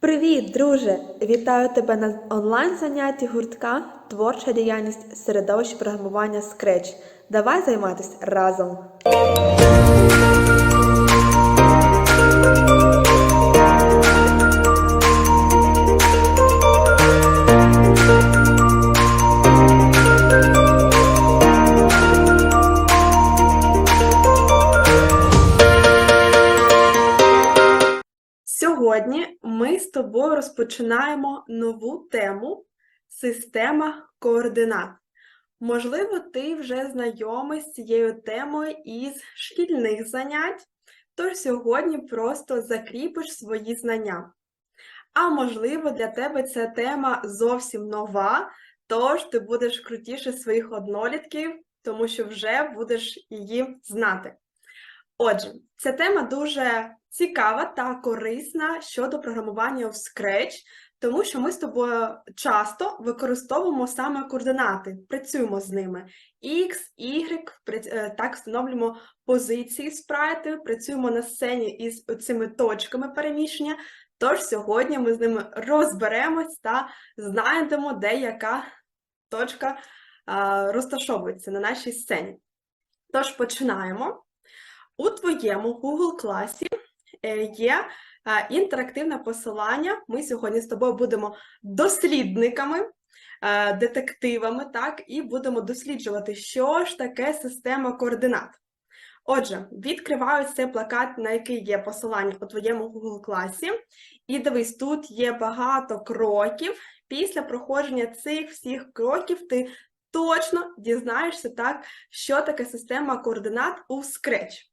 Привіт, друже! Вітаю тебе на онлайн-занятті гуртка Творча діяльність середовище програмування Scratch. Давай займатися разом. З тобою розпочинаємо нову тему система координат. Можливо, ти вже знайомий з цією темою із шкільних занять, тож сьогодні просто закріпиш свої знання. А можливо, для тебе ця тема зовсім нова, тож ти будеш крутіше своїх однолітків, тому що вже будеш її знати. Отже, ця тема дуже цікава та корисна щодо програмування в Scratch, тому що ми з тобою часто використовуємо саме координати, працюємо з ними. X, Y, е, так встановлюємо позиції спрайтів, працюємо на сцені із цими точками переміщення. Тож сьогодні ми з ними розберемось та знайдемо, де яка точка розташовується на нашій сцені. Тож починаємо. У твоєму Google класі е, є е, інтерактивне посилання. Ми сьогодні з тобою будемо дослідниками, е, детективами, так, і будемо досліджувати, що ж таке система координат. Отже, відкриваю цей плакат, на який є посилання у твоєму Google класі, і дивись, тут є багато кроків. Після проходження цих всіх кроків ти точно дізнаєшся, так, що таке система координат у Scratch.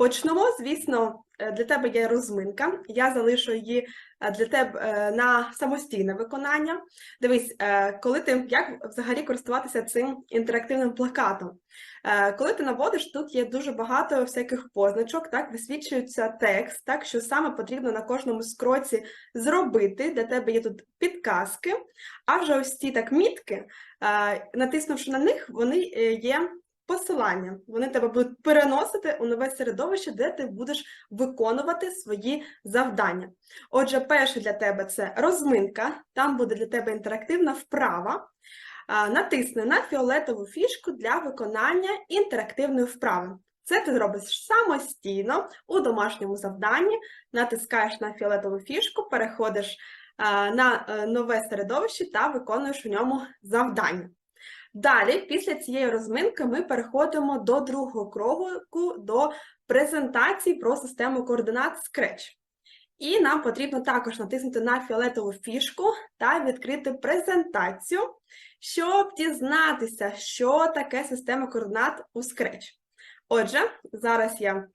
Почнемо, звісно, е, для тебе є розминка. Я залишу її е, для тебе е, на самостійне виконання. Дивись, коли ти як взагалі користуватися цим інтерактивним плакатом. Коли ти наводиш, тут є дуже багато всяких позначок, так висвічується текст, так що саме потрібно на кожному скроці зробити. Для тебе є тут підказки. А вже ось ці так мітки, натиснувши на них, вони є посилання. Вони тебе будуть переносити у нове середовище, де ти будеш виконувати свої завдання. Отже, перше для тебе це розминка, там буде для тебе інтерактивна вправа. Натисни на фіолетову фішку для виконання інтерактивної вправи. Це ти зробиш самостійно у домашньому завданні, натискаєш на фіолетову фішку, переходиш на е, нове середовище та виконуєш у ньому завдання. Далі, після цієї розминки, ми переходимо до другого кроку, до презентації про систему координат Scratch. І нам потрібно також натиснути на фіолетову фішку та відкрити презентацію, щоб дізнатися, що таке система координат у Scratch. Отже, зараз я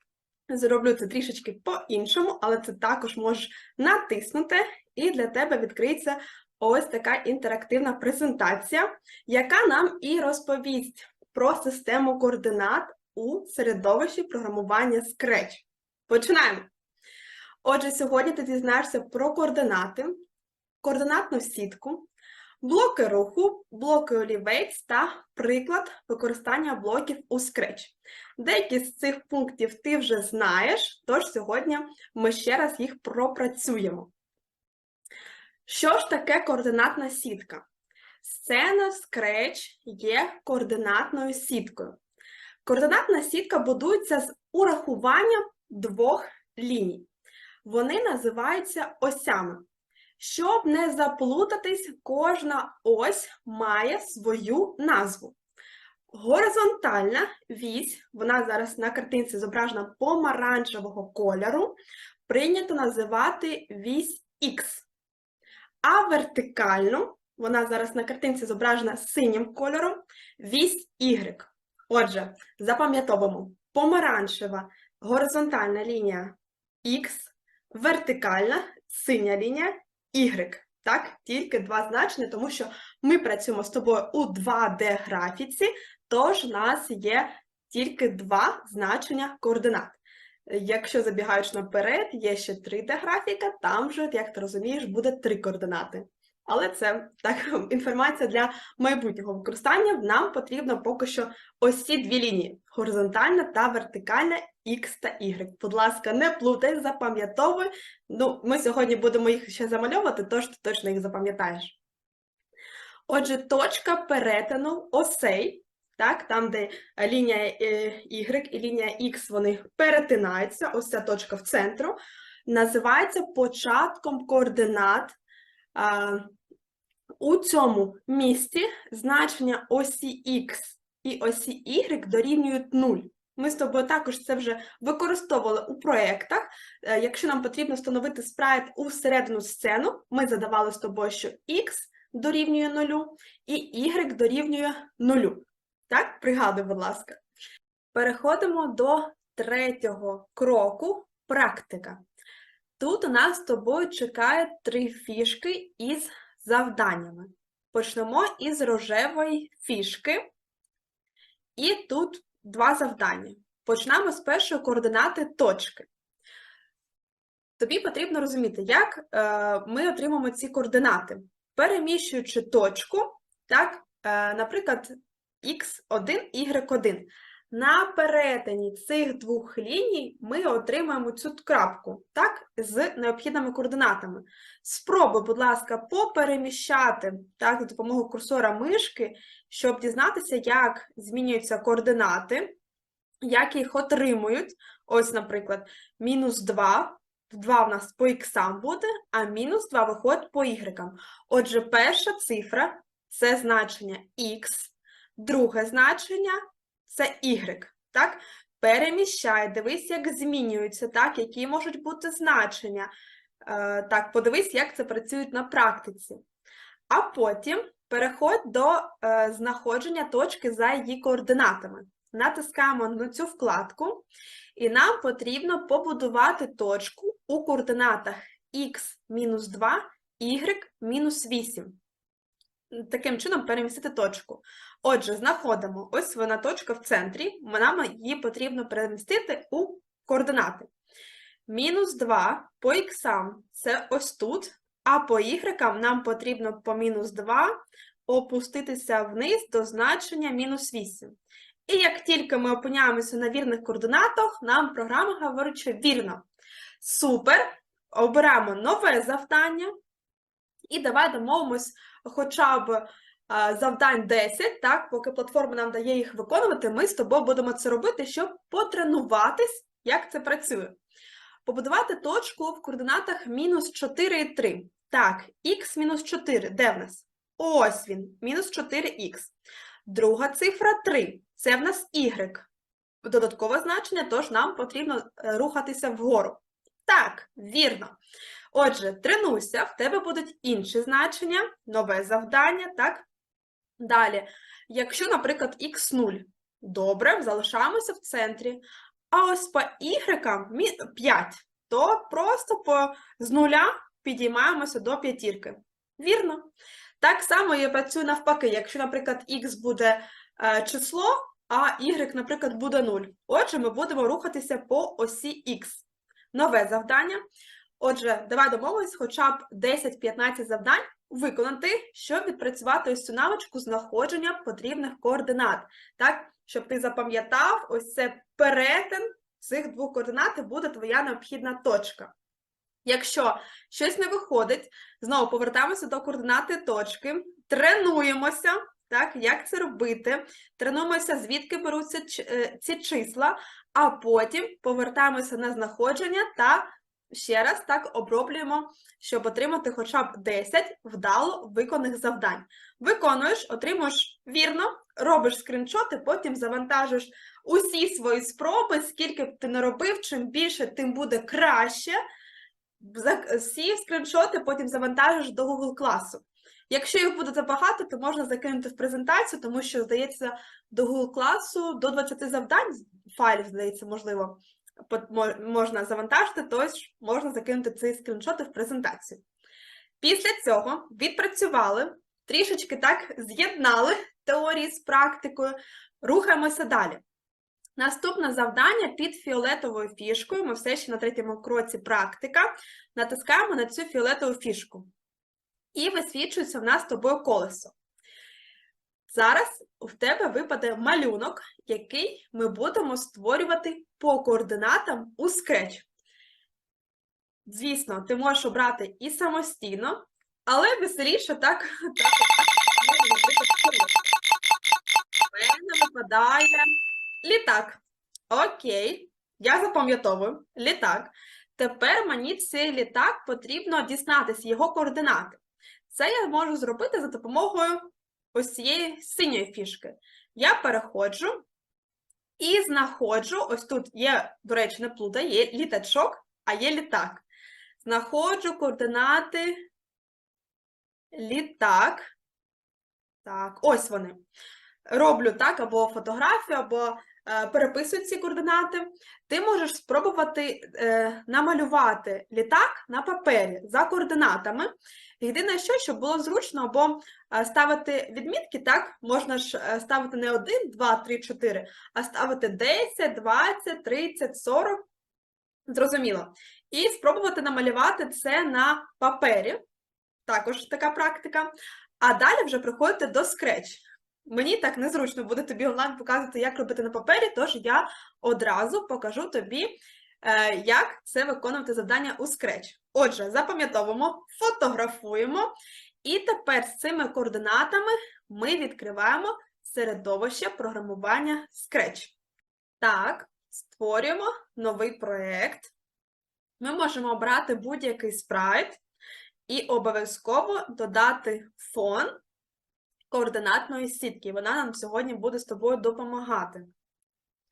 зроблю це трішечки по-іншому, але ти також можеш натиснути, і для тебе відкриється ось така інтерактивна презентація, яка нам і розповість про систему координат у середовищі програмування Scratch. Починаємо! Отже, сьогодні ти дізнаєшся про координати, координатну сітку, блоки руху, блоки олівець та приклад використання блоків у Scratch. Деякі з цих пунктів ти вже знаєш, тож сьогодні ми ще раз їх пропрацюємо. Що ж таке координатна сітка? Сцена Scratch є координатною сіткою. Координатна сітка будується з урахуванням двох ліній. Вони називаються осями. Щоб не заплутатись, кожна ось має свою назву. Горизонтальна вісь, вона зараз на картинці зображена помаранчевого кольору, прийнято називати вісь Х. А вертикальну, вона зараз на картинці зображена синім кольором, вісь Y. Отже, запам'ятовуємо, помаранчева горизонтальна лінія X, вертикальна синя лінія Y. Так, тільки два значення, тому що ми працюємо з тобою у 2D-графіці, тож у нас є тільки два значення координат. Якщо забігаючи наперед, є ще 3D-графіка, там вже, як ти розумієш, буде три координати. Але це так інформація для майбутнього використання. Нам потрібно поки що ось ці дві лінії: горизонтальна та вертикальна, X та Y. Будь ласка, не плутай, запам'ятовуй. Ну, ми сьогодні будемо їх ще замальовувати, тож ти точно їх запам'ятаєш. Отже, точка перетину осей, так, там, де е, лінія е, Y і лінія X, вони перетинаються, ось ця точка в центру, називається початком координат. У цьому місці значення осі X і осі Y дорівнюють 0. Ми з тобою також це вже використовували у проєктах. Е, Якщо нам потрібно встановити спрайт у середину сцену, ми задавали з тобою, що X дорівнює 0 і Y дорівнює 0. Так, пригадуй, будь ласка. Переходимо до третього кроку практика. Тут у нас з тобою чекає три фішки із завданнями. Почнемо із рожевої фішки. І тут два завдання. Почнемо з першої координати точки. Тобі потрібно розуміти, як е, ми отримаємо ці координати. Переміщуючи точку, так, е, наприклад, x1, y1. На перетині цих двох ліній ми отримаємо цю крапку, так, з необхідними координатами. Спробуй, будь ласка, попереміщати так, за допомогою курсора мишки, щоб дізнатися, як змінюються координати, як їх отримують. Ось, наприклад, мінус 2. 2 в нас по іксам буде, а мінус 2 виходить по y. Отже, перша цифра це значення x, друге значення це y. Так? Переміщай, дивись, як змінюються, так? які можуть бути значення. Е, так, подивись, як це працює на практиці. А потім переходь до е, знаходження точки за її координатами. Натискаємо на цю вкладку, і нам потрібно побудувати точку у координатах x-2, y-8. Таким чином перемістити точку. Отже, знаходимо ось вона точка в центрі, нам її потрібно перемістити у координати. Мінус 2 по х це ось тут, а по y нам потрібно по мінус 2 опуститися вниз до значення мінус 8. І як тільки ми опиняємося на вірних координатах, нам програма говорить, що вірно. Супер! Обираємо нове завдання. І давай домовимось хоча б завдань 10, так, поки платформа нам дає їх виконувати, ми з тобою будемо це робити, щоб потренуватись, як це працює. Побудувати точку в координатах мінус 4 і 3. Так, х мінус 4, де в нас? Ось він, мінус 4х. Друга цифра 3. Це в нас y. Додаткове значення, тож нам потрібно е, рухатися вгору. Так, вірно. Отже, тренуйся, в тебе будуть інші значення, нове завдання, так? Далі, якщо, наприклад, х0, добре, залишаємося в центрі. А ось по y 5, то просто по, з нуля підіймаємося до п'ятірки. Вірно. Так само я працюю навпаки, якщо, наприклад, х буде е, число, а y, наприклад, буде 0. Отже, ми будемо рухатися по осі х. Нове завдання. Отже, давай домовимось хоча б 10-15 завдань виконати, щоб відпрацювати ось цю навичку знаходження потрібних координат. Так, щоб ти запам'ятав, ось це перетин цих двох координат буде твоя необхідна точка. Якщо щось не виходить, знову повертаємося до координати точки, тренуємося, так, як це робити, тренуємося, звідки беруться е, ці числа, а потім повертаємося на знаходження та ще раз так оброблюємо, щоб отримати хоча б 10 вдало виконаних завдань. Виконуєш, отримуєш вірно, робиш скріншоти, потім завантажуєш усі свої спроби, скільки б ти не робив, чим більше, тим буде краще. Всі скріншоти потім завантажиш до Google класу. Якщо їх буде забагато, то можна закинути в презентацію, тому що, здається, до Google класу до 20 завдань, файлів, здається, можливо, можна завантажити, тож можна закинути ці скріншоти в презентацію. Після цього відпрацювали, трішечки так з'єднали теорії з практикою, рухаємося далі. Наступне завдання під фіолетовою фішкою, ми все ще на третьому кроці практика, натискаємо на цю фіолетову фішку. І висвічується в нас з тобою колесо. Зараз в тебе випаде малюнок, який ми будемо створювати по координатам у Scratch. Звісно, ти можеш обрати і самостійно, але веселіше так. так, так, мене випадає літак. Окей, я запам'ятовую літак. Тепер мені цей літак потрібно дізнатися його координати. Це я можу зробити за допомогою ось цієї синьої фішки. Я переходжу і знаходжу, ось тут є, до речі, не плута, є літачок, а є літак. Знаходжу координати літак. Так, ось вони. Роблю так, або фотографію, або е, переписую ці координати. Ти можеш спробувати е, намалювати літак на папері за координатами. Єдине, що, щоб було зручно, або е, ставити відмітки, так, можна ж ставити не 1, 2, 3, 4, а ставити 10, 20, 30, 40. Зрозуміло. І спробувати намалювати це на папері. Також така практика. А далі вже приходити до Scratch. Мені так незручно буде тобі онлайн показувати, як робити на папері, тож я одразу покажу тобі, е, як це виконувати завдання у Scratch. Отже, запам'ятовуємо, фотографуємо, і тепер з цими координатами ми відкриваємо середовище програмування Scratch. Так, створюємо новий проєкт. Ми можемо обрати будь-який спрайт і обов'язково додати фон координатної сітки. Вона нам сьогодні буде з тобою допомагати.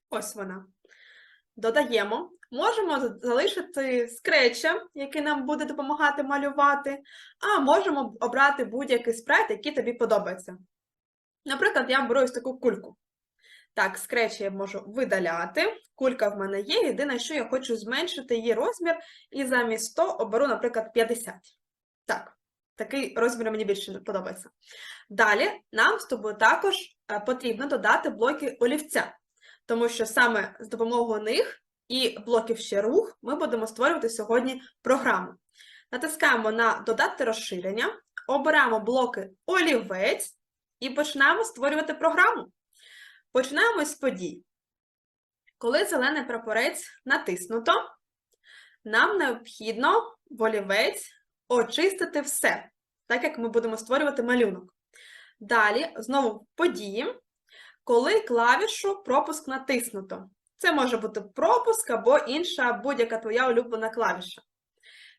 Ось вона. Додаємо. Можемо залишити скретча, який нам буде допомагати малювати, а можемо обрати будь-який спрайт, який тобі подобається. Наприклад, я беру ось таку кульку. Так, скретч я можу видаляти. Кулька в мене є. Єдине, що я хочу зменшити її розмір, і замість 100 оберу, наприклад, 50. Так, такий розмір мені більше подобається. Далі нам з тобою також е, потрібно додати блоки олівця, тому що саме з допомогою них і блоків ще рух ми будемо створювати сьогодні програму. Натискаємо на Додати розширення, обираємо блоки олівець і починаємо створювати програму. Починаємо з подій. Коли зелений прапорець натиснуто, нам необхідно в олівець очистити все, так як ми будемо створювати малюнок. Далі, знову події, коли клавішу пропуск натиснуто. Це може бути пропуск або інша будь-яка твоя улюблена клавіша.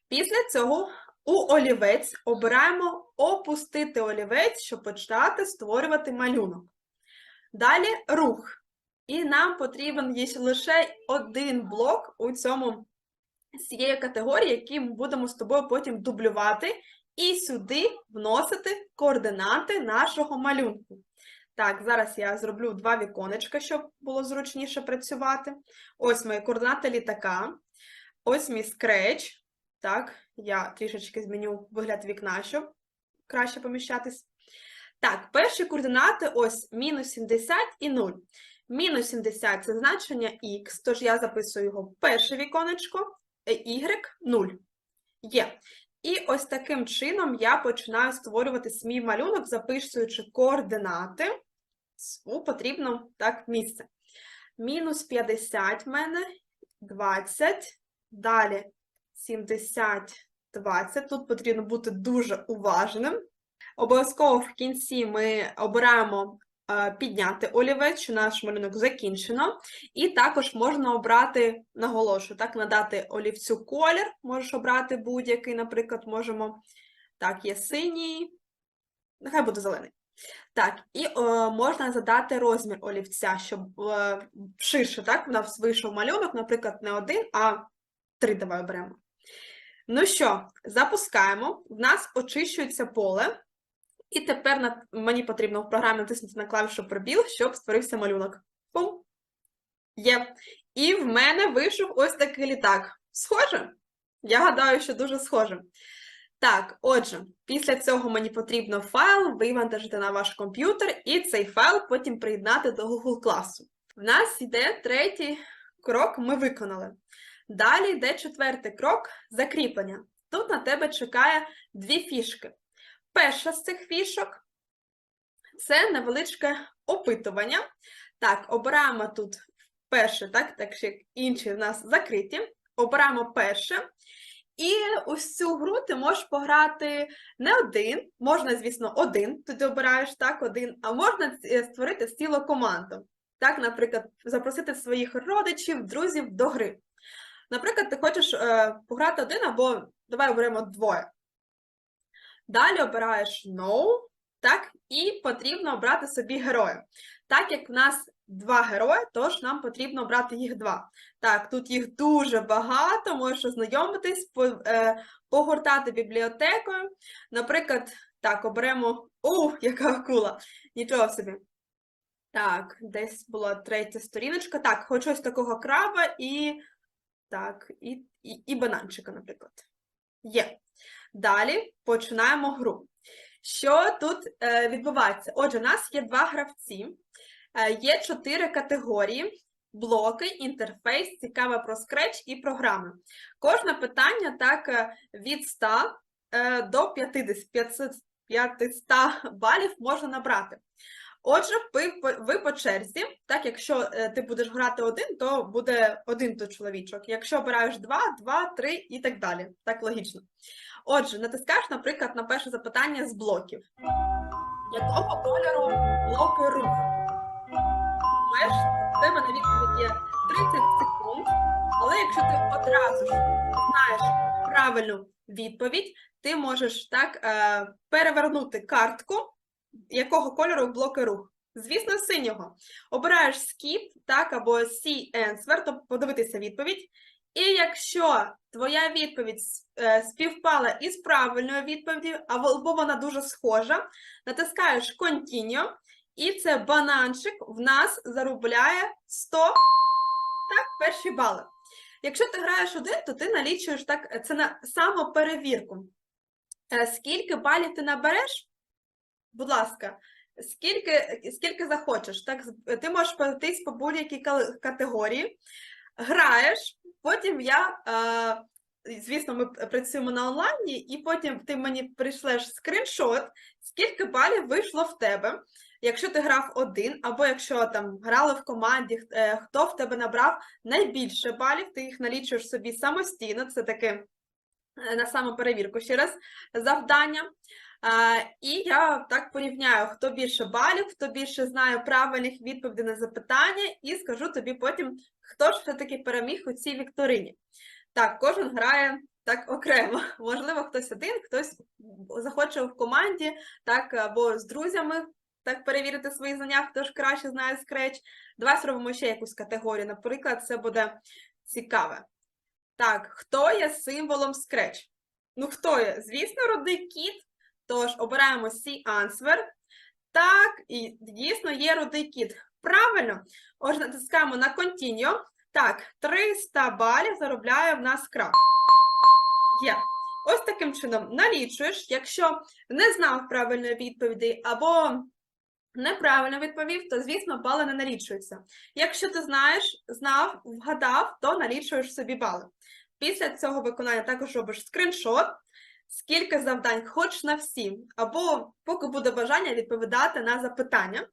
Після цього у олівець обираємо опустити олівець, щоб почати створювати малюнок. Далі рух. І нам потрібен є лише один блок у цьому з цієї категорії, який ми будемо з тобою потім дублювати, і сюди вносити координати нашого малюнку. Так, зараз я зроблю два віконечка, щоб було зручніше працювати. Ось мої координати літака. Ось мій скреч. Так, я трішечки зміню вигляд вікна, щоб краще поміщатись. Так, перші координати ось мінус 70 і 0. Мінус 70 це значення х, тож я записую його в перше віконечко, y 0. Є. І ось таким чином я починаю створювати свій малюнок, записуючи координати у потрібне так, місце. Мінус 50 в мене, 20, далі 70, 20. Тут потрібно бути дуже уважним. Обов'язково в кінці ми обираємо підняти олівець, що наш малюнок закінчено. І також можна обрати, наголошую, так, надати олівцю колір, можеш обрати будь-який, наприклад, можемо. Так, є синій, нехай буде зелений. Так, і е, можна задати розмір олівця, щоб е, ширше, так, у нас вийшов малюнок, наприклад, не один, а три давай оберемо. Ну що, запускаємо. В нас очищується поле. І тепер на, мені потрібно в програмі натиснути на клавішу пробіл, щоб створився малюнок. Пум. Є. І в мене вийшов ось такий літак. Схоже? Я гадаю, що дуже схоже. Так, отже, після цього мені потрібно файл вивантажити на ваш комп'ютер, і цей файл потім приєднати до Google класу. В нас йде третій крок, ми виконали. Далі йде четвертий крок закріплення. Тут на тебе чекає дві фішки. Перша з цих фішок Це невеличке опитування. Так, обираємо тут перше, так, так як інші в нас закриті. Обираємо перше. І ось цю гру ти можеш пограти не один, можна, звісно, один, ти обираєш так, один, а можна е, створити цілу команду. Так, наприклад, запросити своїх родичів, друзів до гри. Наприклад, ти хочеш е, пограти один або давай оберемо двоє. Далі обираєш No, так, і потрібно обрати собі героя. Так як в нас два герої, тож нам потрібно обрати їх два. Так, тут їх дуже багато, можеш ознайомитись, е, погортати бібліотекою. Наприклад, так, оберемо. О, яка акула! Нічого собі. Так, десь була третя сторіночка. Так, хочу ось такого краба і. Так, і, і, і бананчика, наприклад. Є. Далі починаємо гру. Що тут е, відбувається? Отже, у нас є два гравці, е, є чотири категорії: блоки, інтерфейс, цікаве про скреч і програми. Кожне питання так е, від 100 е, до 50, 500, 500 балів можна набрати. Отже, ви, ви по черзі, так, якщо е, ти будеш грати один, то буде один той чоловічок. Якщо обираєш два, два, три і так далі. Так логічно. Отже, натискаєш, наприклад, на перше запитання з блоків. Якого кольору блоки рух? Маєш тебе на відповідь є 30 секунд, але якщо ти одразу ж знаєш правильну відповідь, ти можеш так е, перевернути картку, якого кольору блоки рух. Звісно, синього. Обираєш skip, так, або see answer, тобто подивитися відповідь. І якщо твоя відповідь е, співпала із правильною відповіддю, або вона дуже схожа, натискаєш Continue, і це бананчик в нас заробляє 100 так, перші бали. Якщо ти граєш один, то ти налічуєш так, це на самоперевірку. Е, Скільки балів ти набереш? Будь ласка, скільки, скільки захочеш. Так, ти можеш пройтись по будь-якій категорії, граєш, потім я. Е, Звісно, ми працюємо на онлайні, і потім ти мені прийшлеш скріншот, скільки балів вийшло в тебе. Якщо ти грав один, або якщо там грали в команді, е, хто в тебе набрав найбільше балів, ти їх налічуєш собі самостійно. Це таке на самоперевірку ще раз завдання. І я так порівняю, хто більше балів, хто більше знає правильних відповідей на запитання, і скажу тобі потім, хто ж все-таки переміг у цій вікторині. Так, кожен грає так окремо. Можливо, хтось один, хтось захоче в команді, так, або з друзями так перевірити свої знання, хто ж краще знає скреч. Давай зробимо ще якусь категорію. Наприклад, це буде цікаве. Так, хто є символом скреч? Ну, хто є? Звісно, рудий кіт. Тож обираємо C answer. Так, і дійсно є рудий кіт. Правильно. Отже, натискаємо на Continue. Так, 300 балів заробляє в нас краб. Є. Ось таким чином налічуєш, якщо не знав правильної відповіді або неправильно відповів, то, звісно, бали не налічуються. Якщо ти знаєш, знав, вгадав, то налічуєш собі бали. Після цього виконання також робиш скріншот, скільки завдань хочеш на всі, або поки буде бажання відповідати на запитання.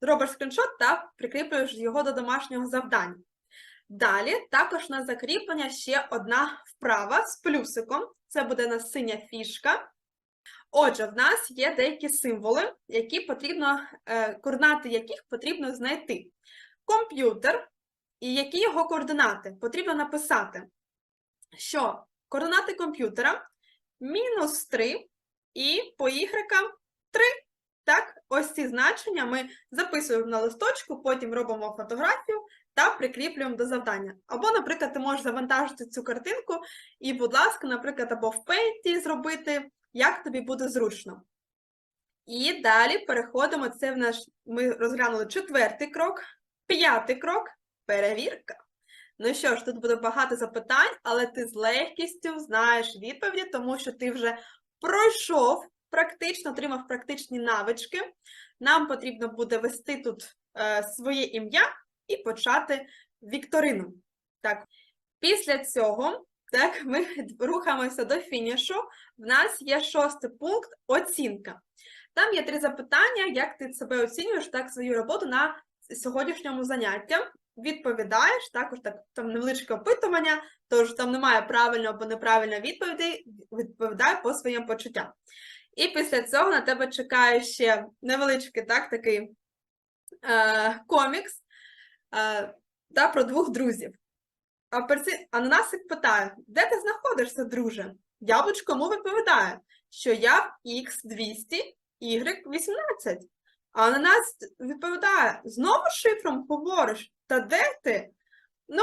Робиш скріншот та прикріплюєш його до домашнього завдання. Далі також на закріплення ще одна вправа з плюсиком. Це буде на синя фішка. Отже, в нас є деякі символи, які потрібно, е, координати яких потрібно знайти. Комп'ютер і які його координати. Потрібно написати, що координати комп'ютера мінус 3 і по Y 3. Так, ось ці значення ми записуємо на листочку, потім робимо фотографію та прикріплюємо до завдання. Або, наприклад, ти можеш завантажити цю картинку і, будь ласка, наприклад, або в Paint зробити, як тобі буде зручно. І далі переходимо. Це в наш ми розглянули четвертий крок, п'ятий крок перевірка. Ну що ж, тут буде багато запитань, але ти з легкістю знаєш відповіді, тому що ти вже пройшов практично, отримав практичні навички. Нам потрібно буде ввести тут е, своє ім'я і почати вікторину. Так, після цього Так, ми рухаємося до фінішу. В нас є шостий пункт оцінка. Там є три запитання, як ти себе оцінюєш, так, свою роботу на сьогоднішньому занятті. Відповідаєш, також так, там невеличке опитування, тож там немає правильного або неправильної відповіді, відповідай по своїм почуттям. І після цього на тебе чекає ще невеличкий так, такий е, комікс е, та про двох друзів. А перці... Ананасик питає, де ти знаходишся, друже? Яблучко йому відповідає, що я в X200, Y18. А Ананас відповідає, знову шифром говориш, та де ти? Ну,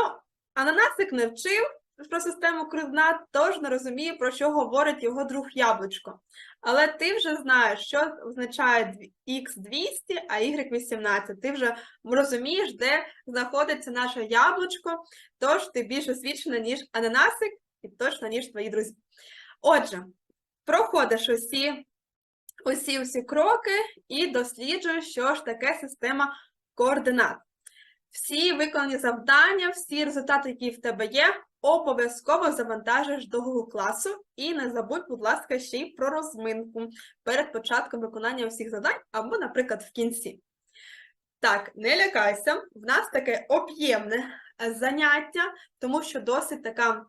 Ананасик не вчив про систему координат, тож не розуміє, про що говорить його друг Яблучко. Але ти вже знаєш, що означає X200, а Y18. Ти вже розумієш, де знаходиться наше яблучко, тож ти більш освічена, ніж ананасик, і точно, ніж твої друзі. Отже, проходиш усі, усі, усі кроки і досліджуєш, що ж таке система координат. Всі виконані завдання, всі результати, які в тебе є, обов'язково завантажиш до Google класу і не забудь, будь ласка, ще й про розминку перед початком виконання усіх завдань або, наприклад, в кінці. Так, не лякайся, в нас таке об'ємне е, заняття, тому що досить така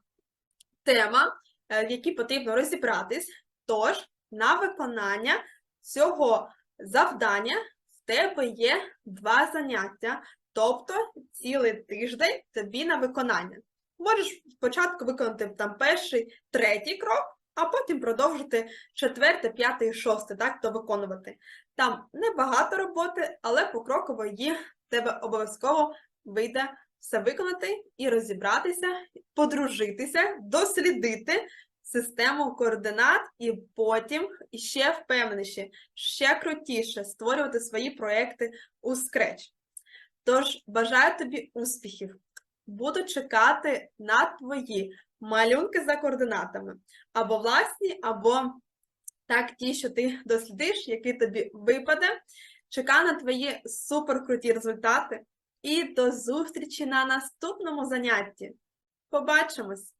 тема, е, в якій потрібно розібратись. Тож, на виконання цього завдання в тебе є два заняття, тобто цілий тиждень тобі на виконання. Можеш спочатку виконати там перший, третій крок, а потім продовжити четвертий, п'ятий, шостий, так, то виконувати. Там небагато роботи, але покроково її тебе обов'язково вийде все виконати і розібратися, подружитися, дослідити систему координат і потім ще впевненіше, ще крутіше створювати свої проекти у Scratch. Тож бажаю тобі успіхів! Буду чекати на твої малюнки за координатами, або власні, або так ті, що ти дослідиш, які тобі випаде. Чекаю на твої суперкруті результати і до зустрічі на наступному занятті. Побачимось!